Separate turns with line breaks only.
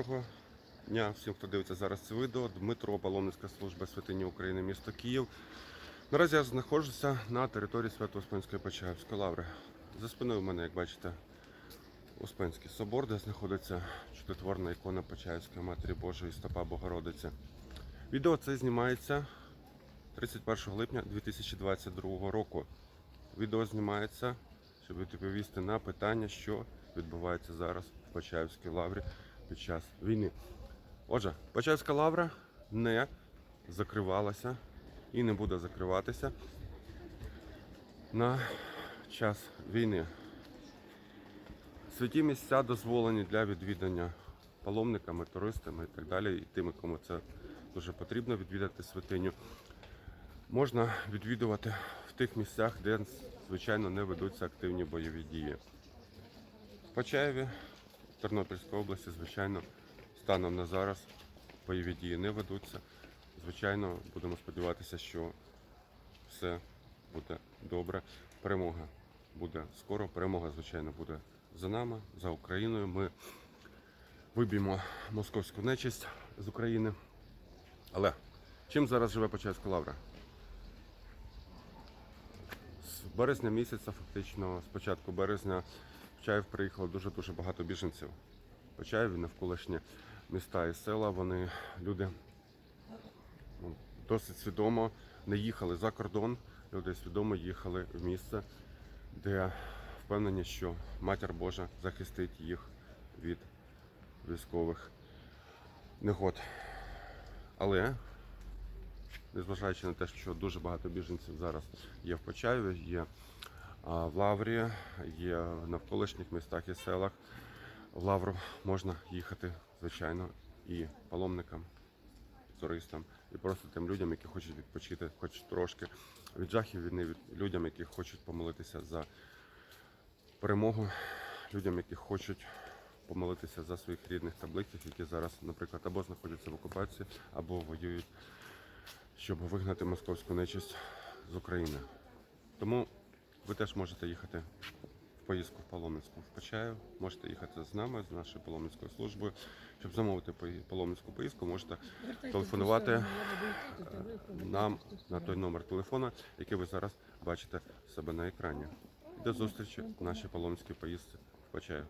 Доброго дня всім, хто дивиться зараз це відео. Дмитро, Паломницька служба святині України, місто Київ. Наразі я знаходжуся на території Свято-Успенської Почаївської лаври. За спиною в мене, як бачите, Успенський собор, де знаходиться чудотворна ікона Почаївської Матері Божої Стопа Богородиці. Відео це знімається 31 липня 2022 року. Відео знімається, щоб відповісти на питання, що відбувається зараз в Почаївській лаврі під час війни. Отже, Почаївська лавра не закривалася і не буде закриватися на час війни. Святі місця дозволені для відвідання паломниками, туристами і так далі, і тими, кому це дуже потрібно відвідати святиню. Можна відвідувати в тих місцях, де, звичайно, не ведуться активні бойові дії. В Почаєві, Тернопільській області, звичайно, станом на зараз бойові дії не ведуться. Звичайно, будемо сподіватися, що все буде добре. Перемога буде скоро. Перемога, звичайно, буде за нами, за Україною. Ми виб'ємо московську нечисть з України. Але чим зараз живе Почаївська лавра? З березня місяця, фактично, з початку березня, в Чаїв приїхало дуже-дуже багато біженців. Почаїв навколишні міста і села. Вони люди ну, досить свідомо не їхали за кордон. Люди свідомо їхали в місце, де впевнені, що Матір Божа захистить їх від військових негод. Але незважаючи на те, що дуже багато біженців зараз є в Почаєві, є в Лаврі, є в навколишніх містах і селах. В Лавру можна їхати, звичайно, і паломникам, і туристам, і просто тим людям, які хочуть відпочити хоч трошки від жахів війни, від людям, які хочуть помолитися за перемогу, людям, які хочуть помолитися за своїх рідних та близьких, які зараз, наприклад, або знаходяться в окупації, або воюють щоб вигнати московську нечисть з України. Тому ви теж можете їхати в поїздку в Паломницьку в Почаїв, можете їхати з нами, з нашою паломницькою службою. Щоб замовити паломницьку поїздку, можете телефонувати нам на той номер телефона, який ви зараз бачите себе на екрані. До зустрічі в нашій паломницькій поїздці в Почаїв.